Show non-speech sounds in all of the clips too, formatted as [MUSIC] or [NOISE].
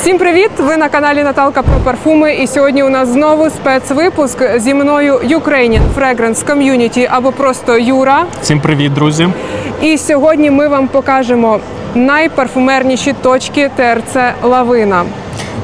Всім привіт! Ви на каналі Наталка про парфуми. І сьогодні у нас знову спецвипуск зі мною Ukrainian Fragrance Community або просто Юра. Всім привіт, друзі! І сьогодні ми вам покажемо найпарфумерніші точки ТРЦ Лавина.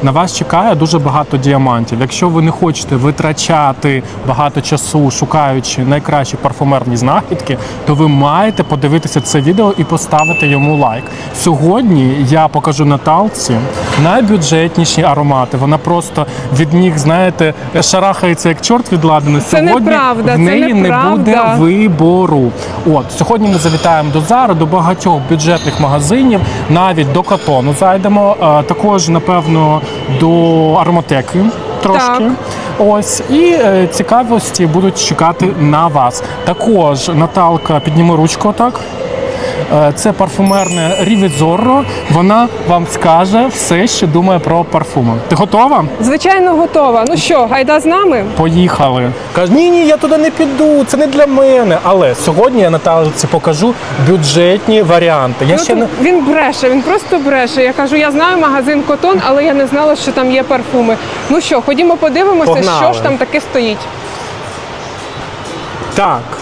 На вас чекає дуже багато діамантів. Якщо ви не хочете витрачати багато часу, шукаючи найкращі парфумерні знахідки, то ви маєте подивитися це відео і поставити йому лайк. Сьогодні я покажу Наталці найбюджетніші аромати. Вона просто від них, знаєте, шарахається як чорт від ладану. Це Сьогодні неправда, в це неї не буде вибору. От сьогодні ми завітаємо до Зари, до багатьох бюджетних магазинів, навіть до Катону зайдемо. е, Також, напевно, до ароматеки трошки. Так. Ось і е, цікавості будуть чекати на вас. Також Наталка підніме ручку так. Е, Це парфумерне Рівізорро. Вона вам скаже все, що думає про парфуми. Ти готова? Звичайно, готова. Ну що, гайда з нами? Поїхали. Каже, ні, ні, я туди не піду, це не для мене. Але сьогодні я Наталці покажу бюджетні варіанти. Я Ну, ще не Він бреше, він просто бреше. Я кажу, я знаю магазин Котон, але я не знала, що там є парфуми. Ну що, ходімо подивимося, Погнали. що ж там таке стоїть. так.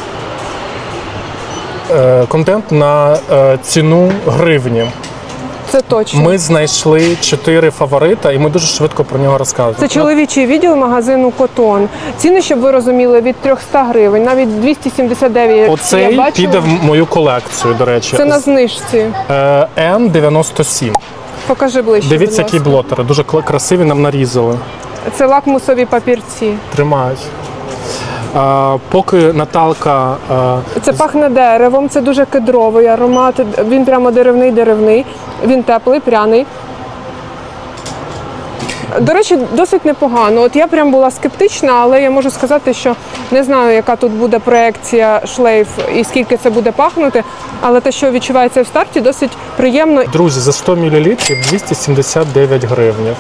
Е, контент на е, ціну гривні. Це точно. Ми знайшли чотири фаворита, і ми дуже швидко про нього розказуємо. Це чоловічий відділ магазину Котон. Ціни, щоб ви розуміли, від 300 гривень, навіть 279. я Оцей піде в мою колекцію, до речі. Це на знижці. Е, N97. Покажи ближче. Дивіться, які блотери. Дуже красиві нам нарізали. Це лакмусові папірці. Тримають. Поки Наталка Це пахне деревом, це дуже кедровий аромат. Він прямо деревний, деревний. Він теплий, пряний. До речі, досить непогано. От я прям була скептична, але я можу сказати, що не знаю, яка тут буде проекція шлейф і скільки це буде пахнути. Але те, що відчувається в старті, досить приємно. Друзі, за 100 мл 279 гривень.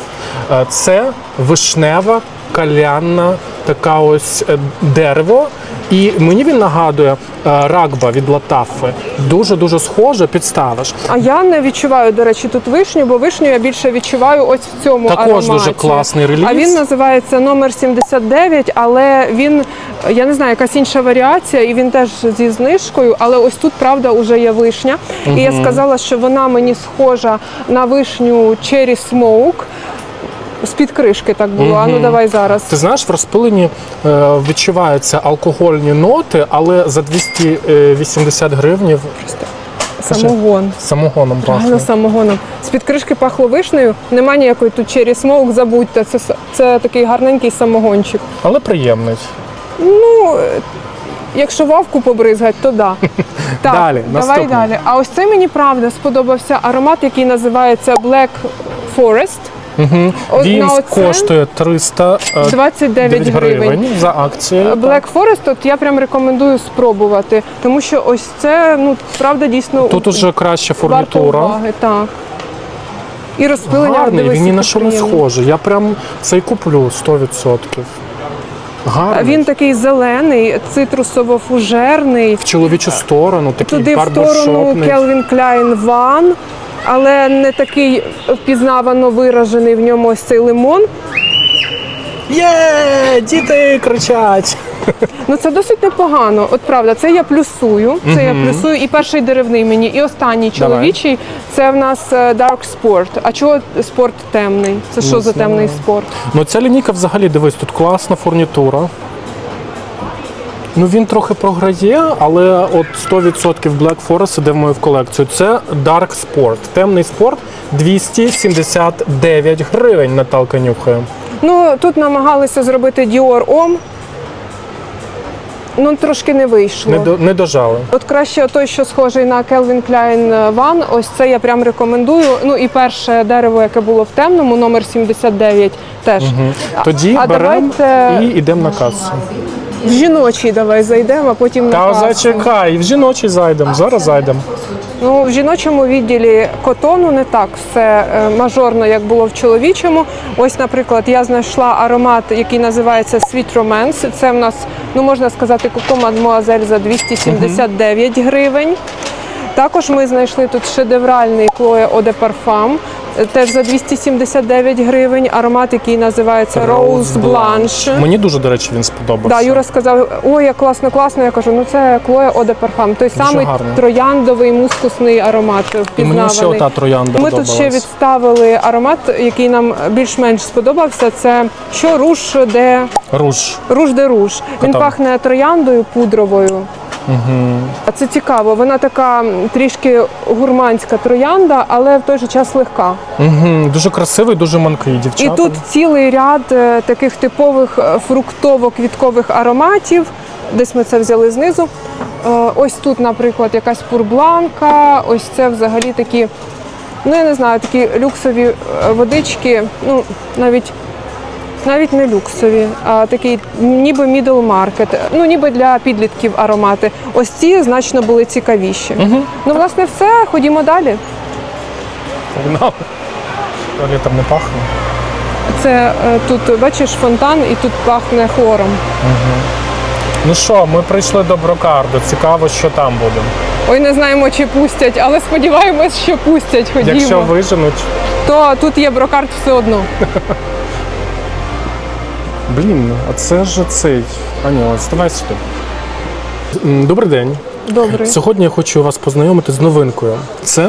Це вишнева, калянна, така ось е, дерево. І мені він нагадує е, рагба від Латафи. Дуже-дуже схоже, підставиш. А я не відчуваю, до речі, тут вишню, бо вишню я більше відчуваю ось в цьому Також ароматі. дуже класний реліз. А він називається номер 79, але він, я не знаю, якась інша варіація, і він теж зі знижкою. Але ось тут, правда, вже є вишня. І я сказала, що вона мені схожа на вишню Cherry Smoke. З-під кришки так було. А ну давай зараз. Ти знаєш, в розпиленні е, відчуваються алкогольні ноти, але за 280 гривень Самогон. самогоном пахне. самогоном. З-під кришки пахло вишнею. Нема ніякої тут Cherry Smoke, забудьте. Це, це такий гарненький самогончик. Але приємний. Ну, е, якщо вавку побризгать, то да. [LAUGHS] Так, Далі, давай наступний. далі. А ось це мені правда сподобався аромат, який називається Black Forest. От Він на оце коштує 329 29 гривень. гривень за акцією. Black Forest, от я прям рекомендую спробувати, тому що ось це, ну, правда, дійсно Тут уже краща варто фурнітура. уваги, так. І розпилення Гарний, дивись, він ні на що не схожий. Я прям цей куплю 100%. Гарний. Він такий зелений, цитрусово-фужерний. в чоловічу сторону, такий туди в сторону. Calvin Klein Van, але не такий впізнавано виражений в ньому ось цей лимон. Є, діти кричать. Ну це досить непогано. От правда, це я плюсую. Це я плюсую. І перший деревний мені, і останній чоловічий. Це в нас е, Dark Sport. А чого спорт темний? Це що Не за темний спорт? Ну ця лінійка взагалі дивись, тут класна фурнітура. Ну він трохи програє, але от 100% Black Forest іде в мою колекцію. Це Dark Sport. Темний спорт 279 гривень Наталка нюхає. Ну тут намагалися зробити Dior Homme. Ну трошки не вийшло. Не, до, не дожали. От краще той, що схожий на Calvin Klein Van, ось це я прям рекомендую. Ну і перше дерево, яке було в темному, номер 79 теж. Тоді а беремо давайте і йдемо на касу. В жіночий давай зайдемо, а потім на Та касу. зачекай, в жіночий зайдемо. Зараз зайдемо. Ну, в жіночому відділі котону не так все е, мажорно, як було в чоловічому. Ось, наприклад, я знайшла аромат, який називається Sweet Romance. Це в нас, ну можна сказати, Coco Mademoiselle за 279 гривень. Також ми знайшли тут шедевральний Chloe Eau de Parfum. Теж за 279 гривень. Аромат, який називається Rose Blanche. Мені дуже, до речі, він сподобався. Да, Юра сказав, ой, як класно, класно. Я кажу, ну це Eau de Parfum. Той самий гарно. трояндовий мускусний аромат І впізнаваний. мені ще ота троянда Ми тут ще подобалась. відставили аромат, який нам більш-менш сподобався. Це що руш де Руж. руш де руш. Він Котам. пахне трояндою пудровою. А це цікаво. Вона така трішки гурманська троянда, але в той же час легка. Угу. Дуже красивий, дуже манкий, дівчата. І тут цілий ряд е, таких типових е, фруктово-квіткових ароматів. Десь ми це взяли знизу. Е, Ось тут, наприклад, якась пурбланка, ось це взагалі такі, ну я не знаю, такі люксові водички, ну навіть. Навіть не люксові, а такий ніби middle market, ну ніби для підлітків аромати. Ось ці значно були цікавіші. Ну, власне, все. Ходімо далі. Погнали. Туалетом не пахне. Це е, тут бачиш фонтан, і тут пахне хлором. Ну що, ми прийшли до Брокарду. Цікаво, що там буде. Ой, не знаємо, чи пустять, але сподіваємось, що пустять. Ходімо. Якщо виженуть, То тут є брокарт все одно. [LAUGHS] блін, а це ж цей. А ні, ось давай сюди. М, Добрий день. Добре. Сьогодні я хочу вас познайомити з новинкою. Це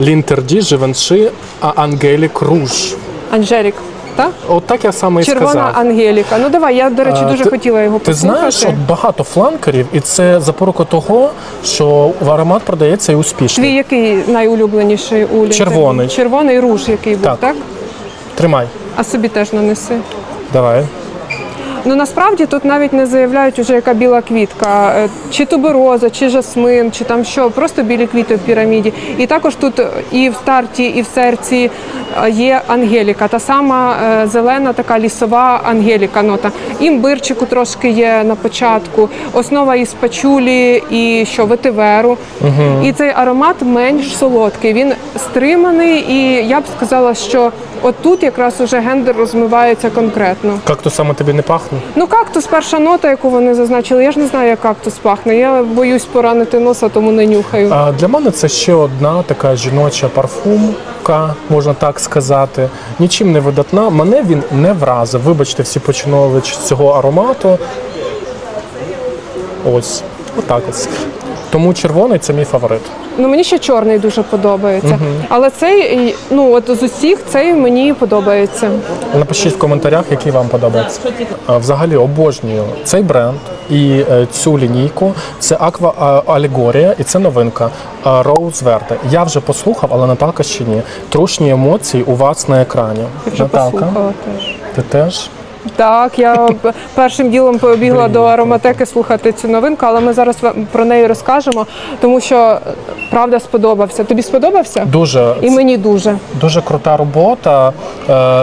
Лінтерді Живенши Ангелік Руж. Анжелік, так? От так я саме і Червона сказав. Ангеліка. Ну давай, я, до речі, дуже ти- хотіла його Ти послухати. знаєш, от багато фланкерів, і це запорука того, що аромат продається і. Твій який найулюбленіший у Лінтерді? Червоний. Червоний руж, який був, Так. так? Тримай. А собі теж нанеси. Давай. Ну насправді тут навіть не заявляють уже яка біла квітка, Е, чи тубероза, чи жасмин, чи там що, просто білі квіти в піраміді. І також тут і в старті, і в серці е, є ангеліка, та сама е, зелена така лісова ангеліка нота. Імбирчику трошки є на початку, основа із пачулі і що ветиверу. І цей аромат менш солодкий. Він стриманий, і я б сказала, що отут якраз уже гендер розмивається конкретно. Кактусами тобі не пахне? Ну, кактус, перша нота, яку вони зазначили. Я ж не знаю, як кактус пахне. Я боюсь поранити носа, тому не нюхаю. А для мене це ще одна така жіноча парфумка, можна так сказати. Нічим не видатна. Мене він не вразив. Вибачте, всі поціновувачі цього аромату. Ось, отак ось. Тому червоний це мій фаворит. Ну мені ще чорний дуже подобається. Але цей, ну от з усіх цей мені подобається. Напишіть в коментарях, який вам подобається. Взагалі обожнюю цей бренд і е, цю лінійку. Це Aqua Allegoria і це новинка е, Rose Verde. Я вже послухав, але Наталка ще ні. Трушні емоції у вас на екрані. Я вже Наталка, послухала теж. ти теж? Так, я першим ділом побігла до ароматеки слухати цю новинку, але ми зараз про неї розкажемо, тому що правда сподобався. Тобі сподобався? Дуже І мені дуже. Дуже крута робота, е,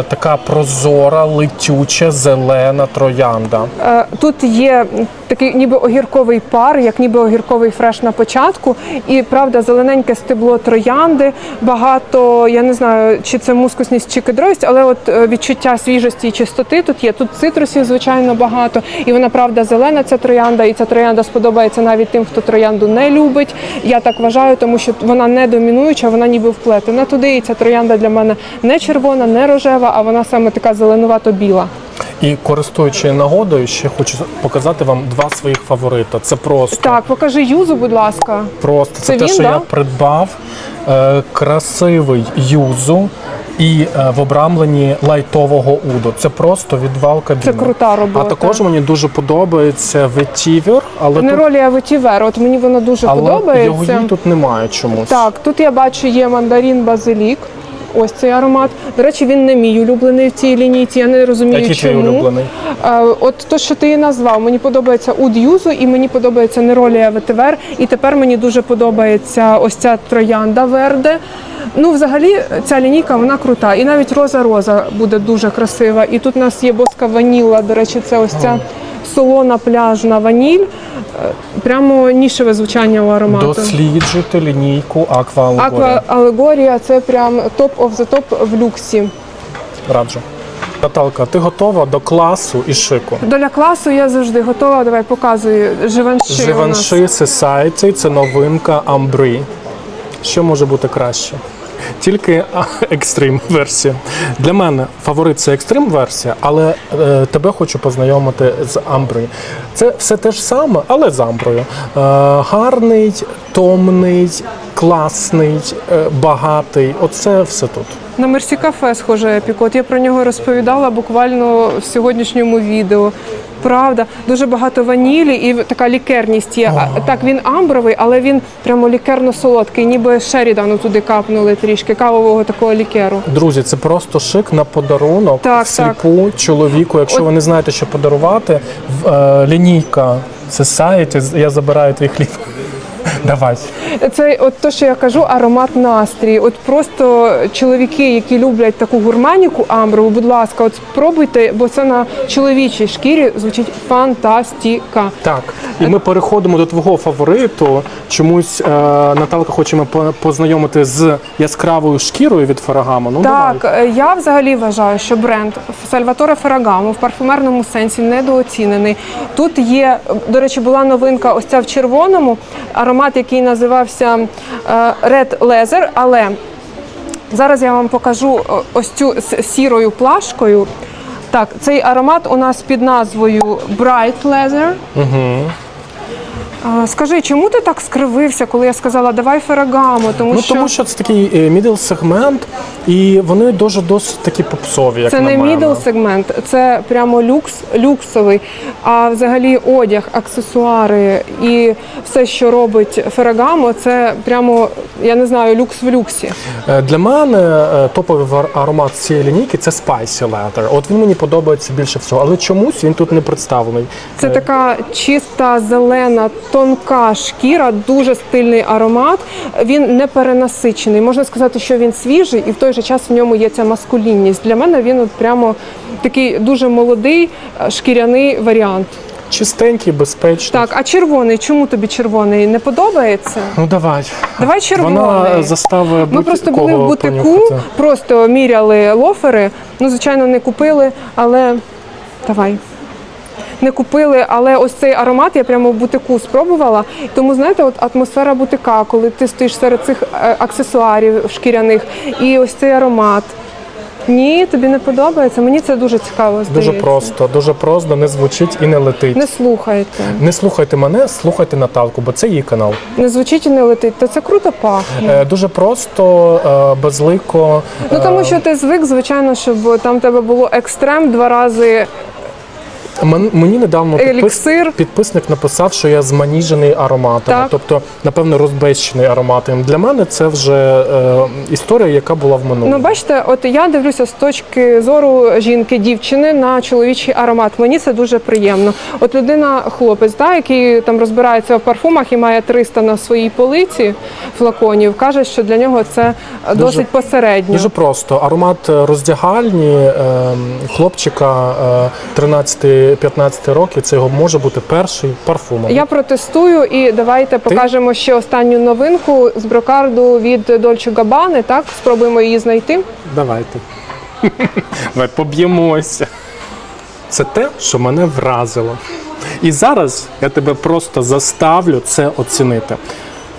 така прозора, летюча, зелена троянда. Е, Тут є такий ніби огірковий пар, як ніби огірковий фреш на початку. І правда, зелененьке стебло троянди. Багато, я не знаю, чи це мускусність, чи кедровість, але от е, відчуття свіжості і чистоти тут є. Тут цитрусів, звичайно, багато. І вона правда зелена, ця троянда, і ця троянда сподобається навіть тим, хто троянду не любить. Я так вважаю, тому що вона не домінуюча, вона ніби вплетена туди. І ця троянда для мене не червона, не рожева, а вона саме така зеленувато-біла. І користуючи нагодою, ще хочу показати вам два своїх фаворита. Це просто, Так, покажи юзу, будь ласка. просто це, Це те, він, що да? я придбав. Е, красивий юзу. І е, в обрамленні лайтового уду. Це просто відвал кабіни. Це крута робота. А також мені дуже подобається ветівер, але тут, Неролія ветівер, от мені вона дуже але його подобається. їй тут немає чомусь. Так, тут я бачу є мандарин базилік. Ось цей аромат. До речі, він не мій улюблений в цій лінійці. Я не розумію, Який твій чому. улюблений? Е, От то, що ти її назвав, мені подобається уд юзу і мені подобається неролія ветивер. І тепер мені дуже подобається ось ця троянда верде. Ну, взагалі, ця лінійка вона крута. І навіть роза роза буде дуже красива. І тут у нас є боска ваніла. До речі, це ось ця солона пляжна ваніль. Е, Прямо нішеве звучання у аромату. Досліджуйте лінійку. Аква Алегорія це прям топ of the топ в люксі. Раджу. Наталка, ти готова до класу і шику? Доля класу я завжди готова. Давай показую. Живанши. Живанши Society – це новинка Амбрі. Що може бути краще? Тільки екстрим версія. Для мене фаворит це екстрим версія, але е, тебе хочу познайомити з Амброю. Це все те ж саме, але з Амброю. Е, гарний, томний, класний, е, багатий. Оце все тут. На Мерсі кафе схоже епік. От я про нього розповідала буквально в сьогоднішньому відео. Правда, дуже багато ванілі і така лікерність є. А, Так, він амбровий, але він прямо лікерно-солодкий, ніби Шерідану туди капнули трішки кавового такого лікеру. Друзі, це просто шик на подарунок Так, сліпу чоловіку. Якщо От- ви не знаєте, що подарувати, в- е, лінійка Society, я забираю твій хліб. Давай. Це от то, що я кажу, аромат настрій. От просто чоловіки, які люблять таку гурманіку амброву, будь ласка, от спробуйте, бо це на чоловічій шкірі звучить фантастіка. Так, і ми переходимо до твого фавориту. Чомусь е, Наталка хочемо по- познайомити з яскравою шкірою від Ferragamo. Ну Так, давай. е, я взагалі вважаю, що бренд Сальваторе Ферагамо в парфумерному сенсі недооцінений. Тут є, до речі, була новинка ось ця в червоному, аромат, який називався е, Red Leather, але зараз я вам покажу е, ось цю з сірою плашкою. Так, цей аромат у нас під назвою Bright Leather. Угу. Скажи, чому ти так скривився, коли я сказала давай Ферагамо? Тому Ну що тому що це такий мідл сегмент, і вони дуже досить такі попсові. Як Це на не мене. мідл сегмент, це прямо люкс, люксовий. А взагалі одяг, аксесуари і все, що робить Ферагамо, це прямо, я не знаю, люкс в люксі. Е, Для мене е, топовий аромат цієї лінійки це Spicy Leather. От він мені подобається більше всього, але чомусь він тут не представлений. Це Е, така чиста, зелена, тонка шкіра, дуже стильний аромат. Він не перенасичений. Можна сказати, що він свіжий, і в той же час в ньому є ця маскулінність. Для мене він от прямо такий дуже молодий е, шкіряний варіант. Чистенький, безпечний. Так, а червоний, чому тобі червоний? Не подобається? Ну давай. Давай червоний. Вона заставить Ми просто були в бутику, понюхати. просто міряли лофери. Ну, звичайно, не купили, але давай. Не купили, але ось цей аромат я прямо в бутику спробувала. Тому знаєте, от атмосфера бутика, коли ти стоїш серед цих е, аксесуарів шкіряних, і ось цей аромат. Ні, тобі не подобається. Мені це дуже цікаво здається. Дуже просто, дуже просто, не звучить і не летить. Не слухайте. Не слухайте мене, слухайте Наталку, бо це її канал. Не звучить і не летить. Та це круто пахне. Е, дуже просто, е, безлико. Ну е, тому що ти звик, звичайно, щоб там в тебе було екстрем два рази. Мен- Мені недавно підпис... Еліксир. підписник написав, що я зманіжений ароматами, Так. тобто, напевно, розбещений ароматами. Для мене це вже е, історія, яка була в минулому. Ну, бачите, от я дивлюся з точки зору жінки, дівчини на чоловічий аромат. Мені це дуже приємно. От людина, хлопець, да, який там розбирається в парфумах і має 300 на своїй полиці флаконів, каже, що для нього це досить посередньо. Дуже просто. Аромат е, роздягальні е, хлопчика е, 13-15 років. Це його може бути перший парфум. Я протестую і давайте покажемо ще останню новинку з брокарду від Dolce Gabbana. Так, спробуємо її знайти. Давайте. [LAUGHS] Давай поб'ємося. Це те, що мене вразило. І зараз я тебе просто заставлю це оцінити.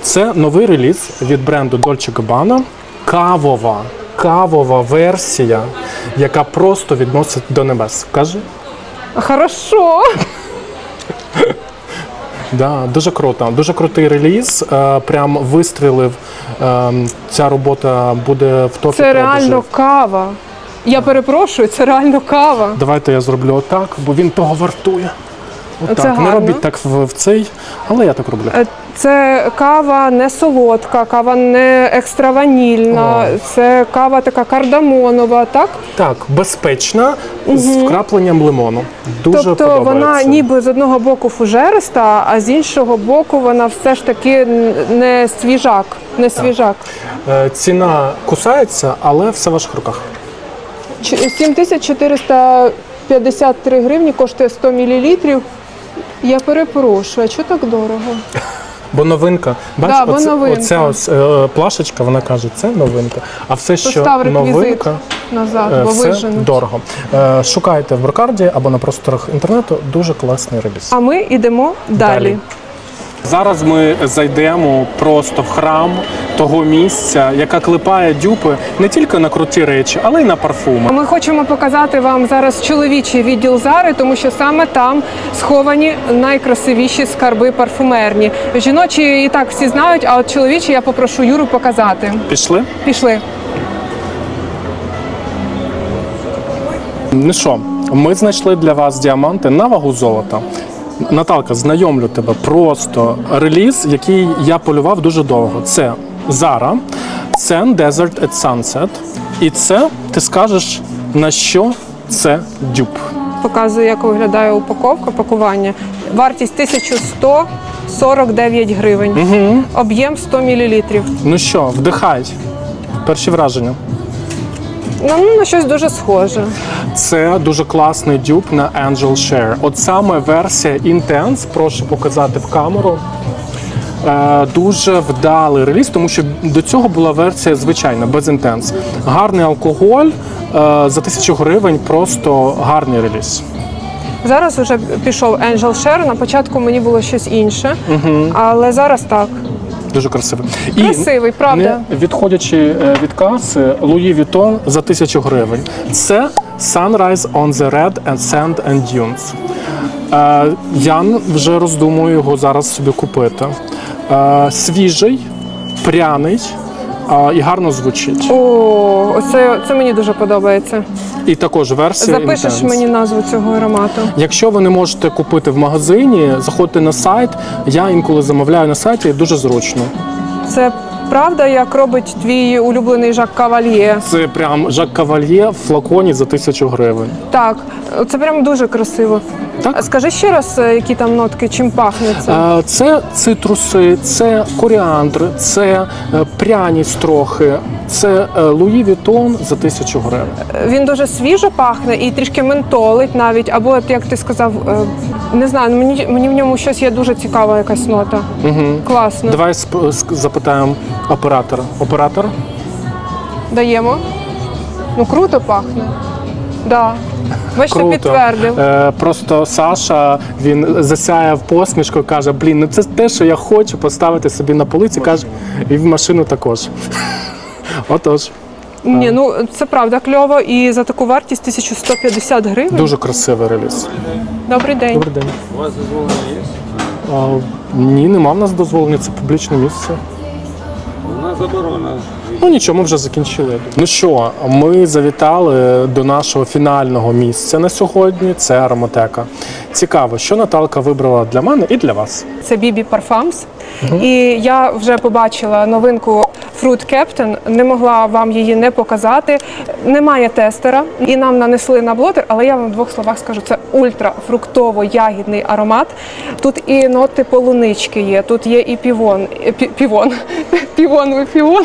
Це новий реліз від бренду Dolce Gabbana. Кавова, кавова версія, яка просто відносить до небес. Кажи? Хорошо. Да, дуже круто. Дуже крутий реліз. Е, прям вистрілив. Е, ця робота буде в топі. Це продажів. реально кава. Я перепрошую, це реально кава. Давайте я зроблю отак, бо він того Це Не гарно. робіть так в, в цей, але я так роблю. Е, Це кава не солодка, кава не екстраванільна, це кава така кардамонова, так? Так, безпечна з вкрапленням лимону. Дуже тобто подобається. вона ніби з одного боку фужериста, а з іншого боку вона все ж таки н- не свіжак. Не свіжак. Е, Ціна кусається, але все в ваших руках. Ч- 7453 гривні коштує 100 мл. Я перепрошую, а чого так дорого? Бо новинка. Бачиш, Да, бо оце, новинка. оця ось е, плашечка, вона каже, це новинка. А все, що Постав реквізит новинка, назад, е, бо все виженуть. дорого. Е, Шукайте в брокарді або на просторах інтернету. Дуже класний реліз. А ми йдемо далі. Зараз ми зайдемо просто в храм того місця, яка клепає дюпи не тільки на круті речі, але й на парфуми. Ми хочемо показати вам зараз чоловічий відділ Зари, тому що саме там сховані найкрасивіші скарби парфумерні. Жіночі і так всі знають, а от чоловічі я попрошу Юру показати. Пішли? Пішли. Ну що, ми знайшли для вас діаманти на вагу золота. Наталка, знайомлю тебе просто реліз, який я полював дуже довго. Це Zara, Sand Desert at Sunset. І це ти скажеш на що це дюб. Показую, як виглядає упаковка, пакування. Вартість 1149 гривень. Об'єм 100 мл. Ну що, вдихай. Перші враження. Ну, на щось дуже схоже. Це дуже класний дюб на Angel Share. От саме версія Intense, прошу показати в камеру. Е, Дуже вдалий реліз, тому що до цього була версія звичайна, без Intense. Гарний алкоголь е, за тисячу гривень, просто гарний реліз. Зараз вже пішов Angel Share. На початку мені було щось інше, але зараз так. Дуже красивий. Красивий, правда. Не відходячи е, від каси, Louis Vuitton за тисячу гривень. Це Sunrise on the Red and Sand and Dunes. Е, Я вже роздумую його зараз собі купити. Е, Свіжий, пряний е, і гарно звучить. О, оце це мені дуже подобається. І також версія. Запишеш Intense. мені назву цього аромату. Якщо ви не можете купити в магазині, заходьте на сайт. Я інколи замовляю на сайті, дуже зручно. Це правда, як робить твій улюблений Жак Кавальє. Це прям Жак Кавальє в флаконі за тисячу гривень. Так, це прям дуже красиво. Так. Скажи ще раз, е, які там нотки, чим пахне це? Е, Це цитруси, це коріандр, це е, пряність трохи, це е, Луї Вітон за тисячу гривень. Він дуже свіжо пахне і трішки ментолить навіть. Або, от, як ти сказав, е, не знаю, ну, мені, мені в ньому щось є дуже цікава якась нота. Угу. Класно. Давай сп- ск- запитаємо оператора. Оператор? Даємо. Ну круто пахне. Да. Бачите, Круто. підтвердив. Е, просто Саша він засяяв посмішкою, каже: Блін, ну це те, що я хочу поставити собі на полиці. каже, і в машину також. [LAUGHS] Отож, Ні, ну це правда кльово. І за таку вартість 1150 гривень. дуже красивий реліз. Добрий день. Добрий день. У вас дозволено є? А, ні, нема в нас дозволення, це публічне місце. Заборона. Ну нічого, ми вже закінчили. Ну що, ми завітали до нашого фінального місця на сьогодні. Це ароматека. Цікаво, що Наталка вибрала для мене і для вас. Це Бібі Парфамс. І я вже побачила новинку Fruit Captain, не могла вам її не показати. Немає тестера, і нам нанесли на блотер, але я вам в двох словах скажу: це ультрафруктово-ягідний аромат. Тут і ноти полунички є, тут є і півон, е, пі- півон, півоновий [LAUGHS] півон.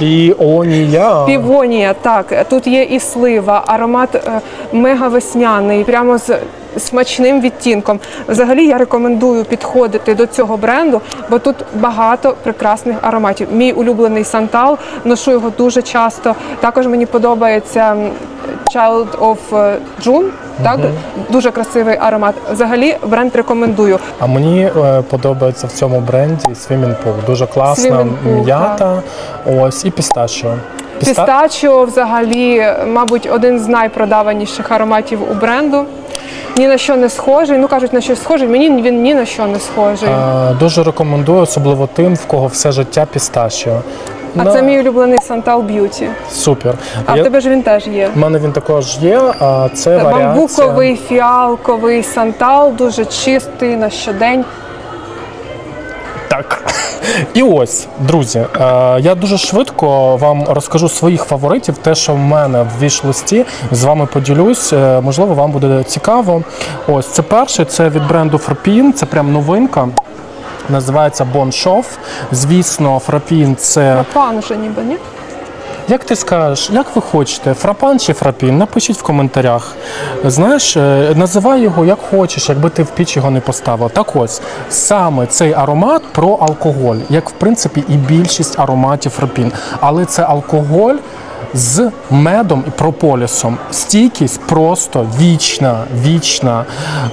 Піонія. Півонія, так. Тут є і слива, аромат е, мега весняний, прямо з смачним відтінком. Взагалі я рекомендую підходити до цього бренду, бо тут багато прекрасних ароматів. Мій улюблений Сантал, ношу його дуже часто. Також мені подобається Child of е, June. Так, дуже красивий аромат. Взагалі бренд рекомендую. А мені е, подобається в цьому бренді Swimming Pool. Дуже класна Swimming Pool, м'ята. Ось і пістачіо. Піста- Пістачіо взагалі, мабуть, один з найпродаваніших ароматів у бренду. Ні на що не схожий. Ну кажуть, на щось схожий. Мені він ні на що не схожий. Е, Дуже рекомендую, особливо тим, в кого все життя пістачіо. А На- це мій улюблений Santal Beauty. Супер. А Я- в тебе ж він теж є. в мене він також є. А це варіація. Бамбуковий, фіалковий сантал, дуже чистий на щодень. Так. І ось, друзі, е, я дуже швидко вам розкажу своїх фаворитів, те, що в мене в віш-листі, з вами поділюсь. Е, Можливо, вам буде цікаво. Ось це перший, це від бренду Фрапін, це прям новинка. Називається Show. Звісно, Фрапін це. Пан вже ніби, ні? Як ти скажеш, як ви хочете, фрапан чи фрапін? Напишіть в коментарях. Знаєш, е, називай його як хочеш, якби ти в піч його не поставив. Так ось саме цей аромат про алкоголь, як в принципі і більшість ароматів фрапін. Але це алкоголь з медом і прополісом. Стійкість просто вічна, вічна,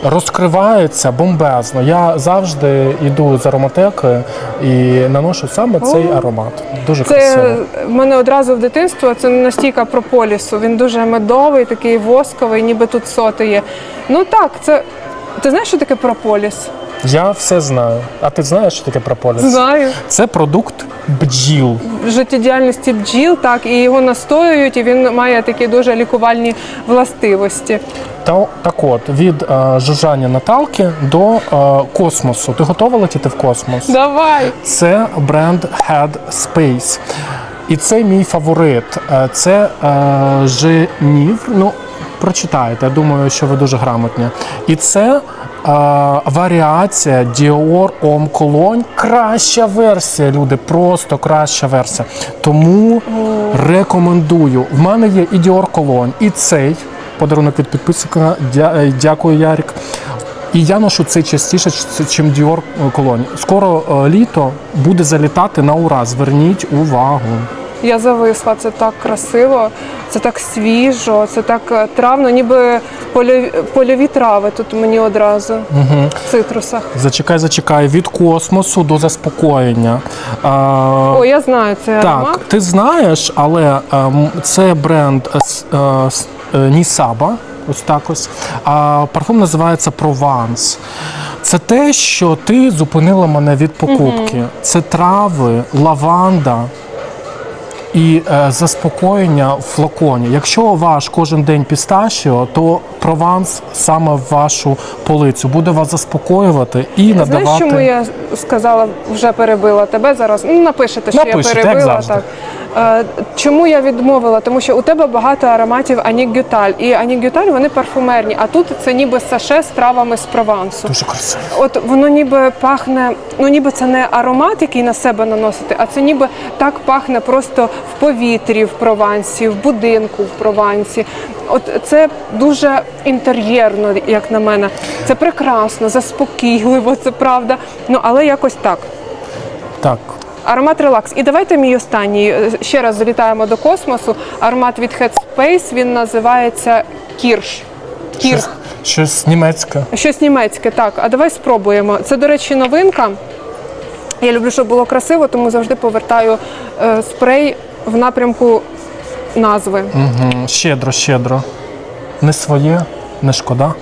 розкривається бомбезно. Я завжди йду з ароматеки і наношу саме цей аромат. Дуже красиво. Це в мене одразу в дитинство це настійка прополісу. Він дуже медовий, такий восковий, ніби тут соти є. Ну так, це. Ти знаєш, що таке прополіс? Я все знаю. А ти знаєш, що таке прополіс? Знаю. Це продукт бджіл. Життєдіяльності бджіл, так, і його настоюють, і він має такі дуже лікувальні властивості. Та так от від е, жужжання Наталки до е, космосу. Ти готова летіти в космос? Давай! Це бренд Head Space. І це мій фаворит. Е, Це е, Женів. Ну, прочитайте, я думаю, що ви дуже грамотні. І це варіація Dior Homme Cologne. Краща версія, люди, просто краща версія. Тому рекомендую. В мене є і Dior Cologne, і цей подарунок від підписника. Е, Дякую, Ярік. І я ношу це частіше, ніж Dior Cologne. Скоро е, літо буде залітати на ура. Зверніть увагу. Я зависла, це так красиво, це так свіжо, це так е, травно, ніби польові, польові трави тут мені одразу в цитрусах. Зачекай, зачекай від космосу до заспокоєння. Е, О, я знаю цей аромат. ти знаєш, але ем, це бренд е, с- е, е, Нісаба. Ось так ось. А парфум називається Прованс. Це те, що ти зупинила мене від покупки. Це трави, лаванда, і е, заспокоєння в флаконі. Якщо ваш кожен день пісташіо, то прованс саме в вашу полицю буде вас заспокоювати і надавати. Знаєш, чому я сказала, вже перебила тебе зараз? Ну, напишете, що Напишете, я як перебила. завжди. Так. Е, Чому я відмовила? Тому що у тебе багато ароматів Анік Гюталь. І Анік Гюталь вони парфумерні, а тут це ніби саше з травами з Провансу. Дуже красиво. От воно ніби пахне, ну ніби це не аромат, який на себе наносити, а це ніби так пахне просто в повітрі в Провансі, в будинку в Провансі. От це дуже інтер'єрно, як на мене. Це прекрасно, заспокійливо, це правда. Ну але якось так. Так. Аромат релакс. І давайте мій останній. Е, Ще раз залітаємо до космосу. Аромат від Headspace, він називається Кірш. Кірш. Щось, щось німецьке. Щось німецьке, так. А давай спробуємо. Це, до речі, новинка. Я люблю, щоб було красиво, тому завжди повертаю е, спрей в напрямку назви. Угу. Щедро, щедро. Не своє, не шкода.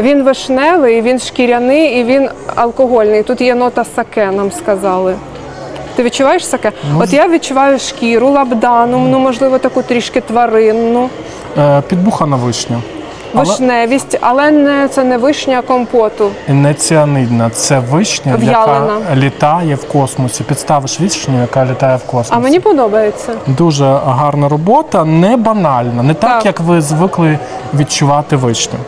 Він вишневий, він шкіряний і він алкогольний. Тут є нота саке, нам сказали. Ти відчуваєш саке? От я відчуваю шкіру, лабдану, ну можливо, таку трішки тваринну, Е, підбухана вишня. Вишневість, але не це не вишня компоту. не ціанидна. Це вишня, В'ялена. яка літає в космосі. Підставиш вишню, яка літає в космосі. А мені подобається. Дуже гарна робота, не банальна, не так, Так. як ви звикли відчувати вишню.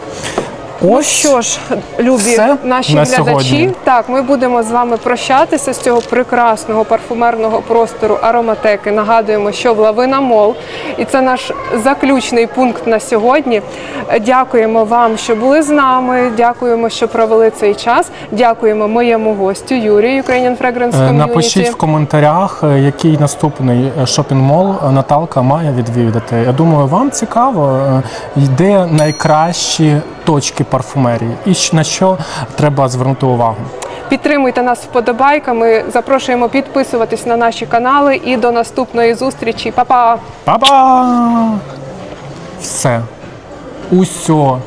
Ось Що ж, любі Все наші на глядачі, сьогодні. так ми будемо з вами прощатися з цього прекрасного парфумерного простору ароматеки. Нагадуємо, що в Лавина Мол, і це наш заключний пункт на сьогодні. Дякуємо вам, що були з нами. Дякуємо, що провели цей час. Дякуємо моєму гостю Юрію Ukrainian Fragrance Е, Community. Напишіть в коментарях, е, який наступний е, Наталка має відвідати. Я думаю, вам цікаво, е, де найкращі точки парфумерії і на що треба звернути увагу. Підтримуйте нас вподобайками. Запрошуємо підписуватись на наші канали і до наступної зустрічі. Па-па! Па-па! Все. Усьо